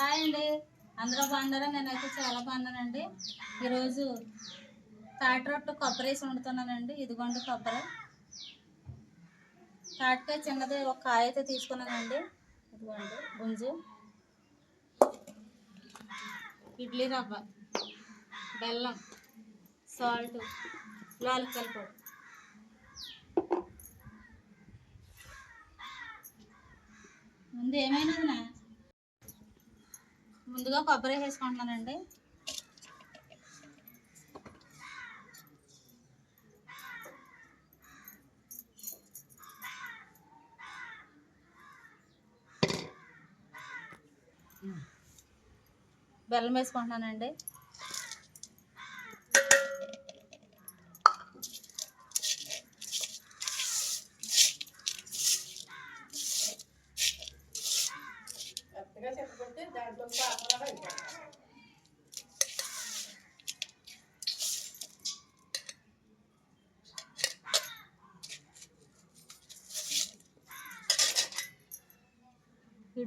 Hi అండి. అందరూ బాగున్నారా? నేనైతే చాలా బాగున్నానండి. ఈరోజు తాటరొట్టు కొబ్బరి వేసి వండుతున్నానండి. ఇదిగోండి కొబ్బరి. తాటకాయ చిన్నది ఒక కాయ అయితే తీసుకున్నానండి. ఇదిగోండి గుంజు. ఇడ్లీ రవ్వ బెల్లం సాల్ట్ లాలికల్ పొడి. ముందు ఏమైనా ముందుగా కొబ్బరి వేసుకుంటున్నానండి. బెల్లం వేసుకుంటున్నానండి.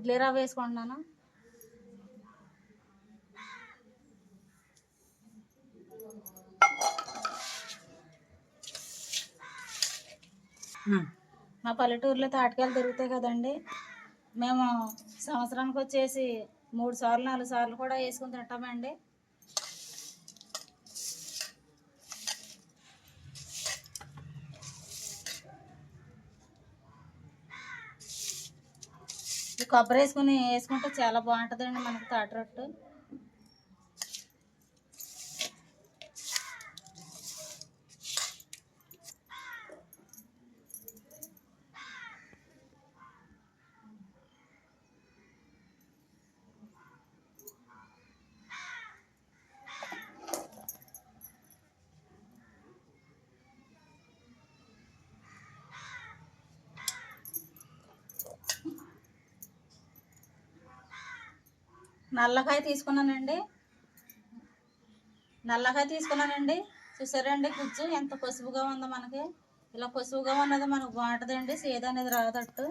ఇడ్లీ రవ్వ వేసుకుంటున్నాను మా పల్లెటూరులో తాటికాయలు దొరుకుతాయి కదండి. మేము సంవత్సరానికి వచ్చేసి మూడు సార్లు నాలుగు సార్లు కూడా వేసుకుని తింటామండి. కొబ్బరి వేసుకుని వేసుకుంటే చాలా బాగుంటుందండి మనకి తాటి రొట్టు. నల్లకాయ తీసుకున్నానండి. నల్లకాయ తీసుకున్నానండి. చూసారండి గుజ్జు ఎంత పసుపుగా ఉందో మనకి. ఇలా పసుపుగా ఉన్నది మనకు బాగుంటుందండి సేద అనేది రాదట్టు.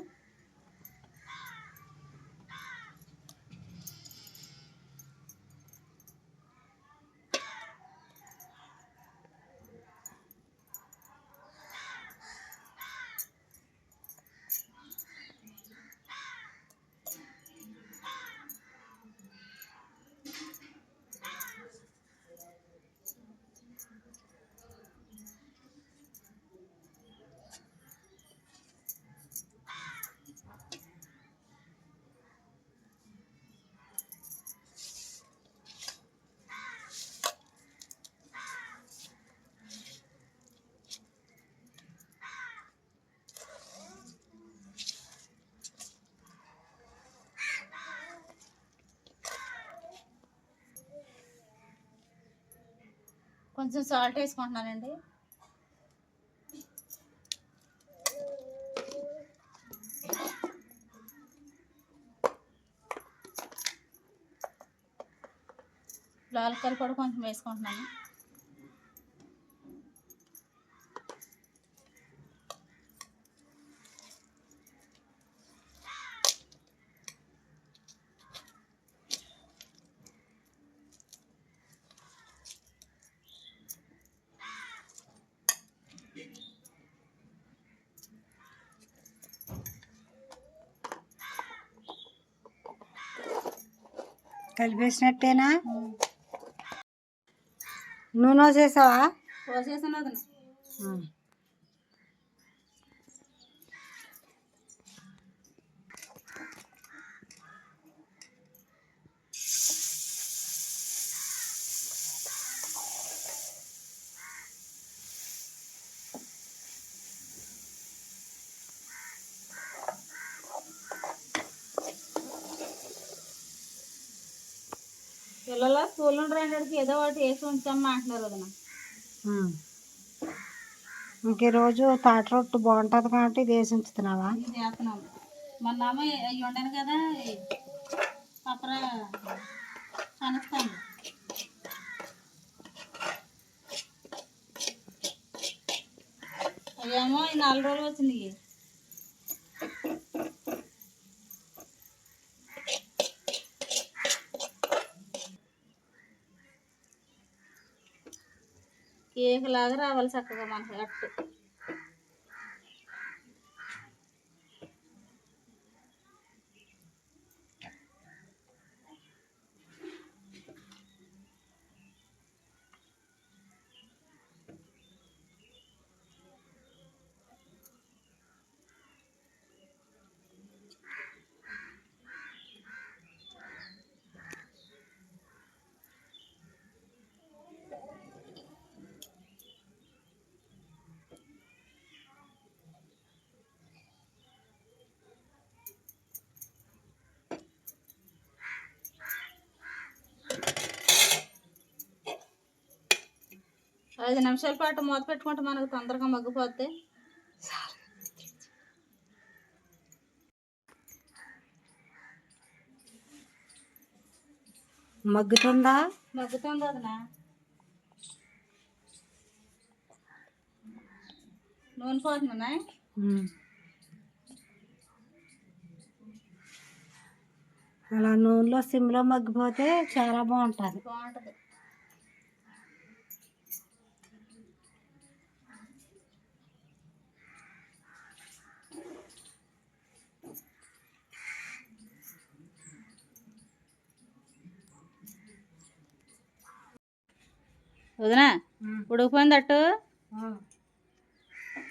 కొంచెం సాల్ట్ వేసుకుంటున్నానండి. లాల్కల్ కూడా కొంచెం వేసుకుంటున్నాను. కలిపేసినట్టేనా? నూనె వేసేసావా పోసేసాను పిల్లల స్కూల్ నుండి రెండింటికి ఏదో ఒకటి వేసి ఉంచామ్మా అంటున్నారు వదిన. ఇంక ఈరోజు తాటి రొట్టు బాగుంటుంది కాబట్టి ఇది వేసి ఉంచుతున్నావా? ఇది చేస్తున్నాము మొన్న అవి ఉండను కదా పప్పర కనుస్తాను అవేమో ఈ నాలుగు రోజులు వచ్చినాయి కేక్ లాగా రావాలి చక్కగా మనకి అట్టు ఐదు నిమిషాల పాటు మూత పెట్టుకుంటే మనకు తొందరగా మగ్గిపోద్ది. మగ్గుతుందా? మగ్గుతుంది వదినా నూనె పోతున్నానా? ఉమ్. అలా నూనెలో సిమ్లో మగ్గిపోతే చాలా బాగుంటుంది. బాగుంటుంది. వదినా ఉడికిపోయింది అట్టు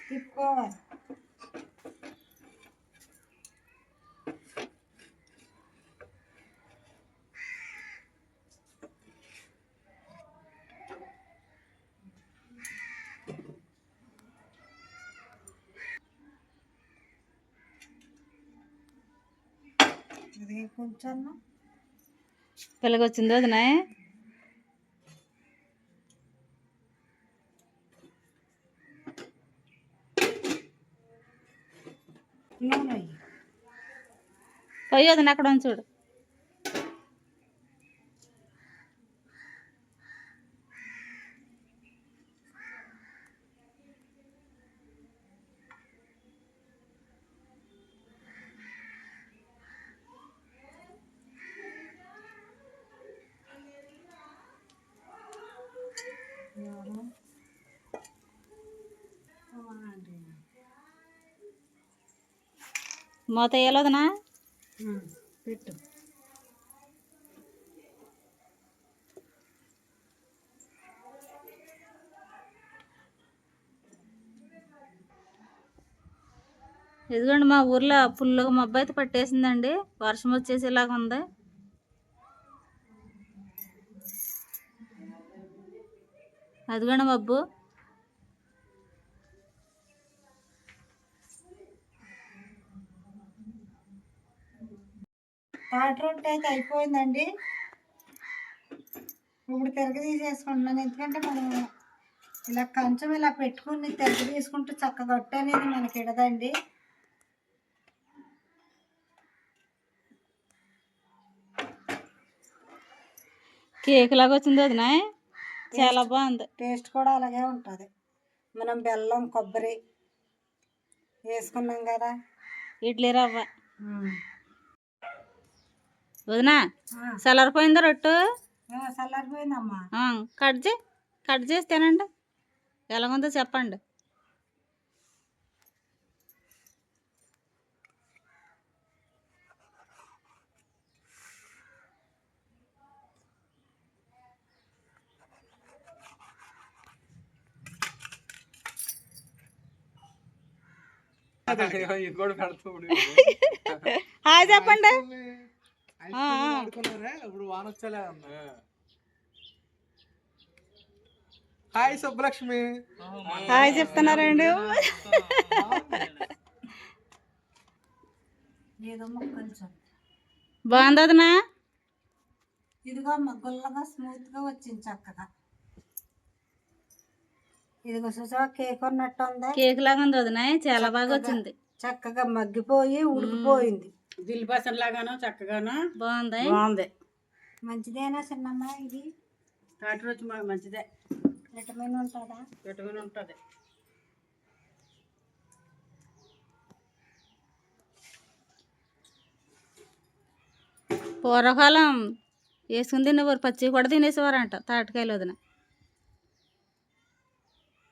తిప్పుకోవాలి పిల్లకి నూనె వేయి. పోయి వదిన అక్కడ ఉంది చూడు మూత వేయాలి వదినా ఉమ్, పెట్టు. ఇదిగోండి మా ఊర్లో ఫుల్గా మబ్బు అయితే పట్టేసిందండి. వర్షం వచ్చేసేలాగా ఉంది. అదిగోండి మబ్బు తాటి రొట్టె అయితే అయిపోయిందండి. ఇప్పుడు తిరగ తీసేసుకుంటున్నాను ఎందుకంటే మనం ఇలా కంచం ఇలా పెట్టుకుని తిరగ తీసుకుంటూ చక్కగా రొట్టె అనేది మనకి ఇడదండి కేక్ లాగా వచ్చింది వదినా. చాలా బాగుంది. టేస్ట్ కూడా అలాగే ఉంటుంది. మనం బెల్లం కొబ్బరి వేసుకున్నాం కదా. ఇడ్లీ రవ్వ. వదినా చల్లారిపోయిందా రొట్టు? చల్లారిపోయిందమ్మా. కట్ చే కట్ చేసి తినండి. ఎలాగుందో చెప్పండి. హాయ్ చెప్పండి. ఇప్పుడు హాయ్ సుబ్బలక్ష్మి. హాయ్ చెప్తున్నారండి ఏదో ముక్కలు చూడు బాగుంది వదినా ఇదిగో అమ్మ గుల్లగా స్మూత్గా వచ్చింది చక్కగా. ఇదిగో చూసావా కేక్ ఉన్నట్టు ఉందా. కేక్ లాగా ఉంది వదినా చాలా బాగా వచ్చింది చక్కగా మగ్గిపోయి ఉడికిపోయింది. దిల్బాసన్ లాగాను చక్కగాను బాగుంది? బాగుంది. మంచిదేనా చిన్నమ్మ ఇది? తాటి రుచి మాకు మంచిదే. విటమిన్ ఉంటుందా? విటమిన్ ఉంటుంది. పూర్వకాలం వేసుకుని తినేవారు పచ్చి కూడా తినేసేవారంట తాటికాయలు వదిన.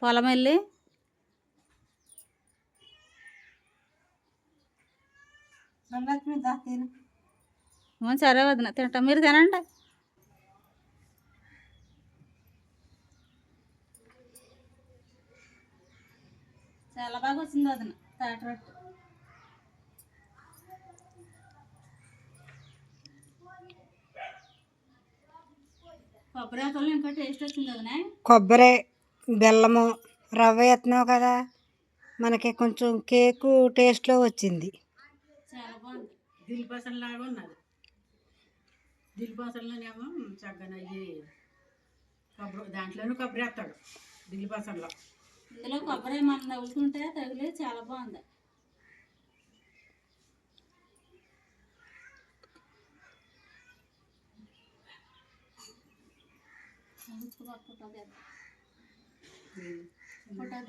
పొలం వెళ్ళి సరే వదిన తింటాం. మీరు తినండి. చాలా బాగా వచ్చింది వదిన తాటి రొట్టె. కొబ్బరి ఆకులు ఇంకా టేస్ట్ వచ్చింది వదిన. కొబ్బరి బెల్లము రవ్వ ఎత్తున్నావు కదా మనకి కొంచెం కేకు టేస్ట్లో వచ్చింది. దిల్పాసన లాగా ఉన్నది. దిల్పాసనలోనేమో చక్కగా అయ్యి కొబ్బరి దాంట్లోనూ కొబ్బరి వేస్తాడు దిల్పాసనలో ఇందులో కొబ్బరి మనం తగులుతుంటే తగిలి చాలా బాగుంది. ఫోటో.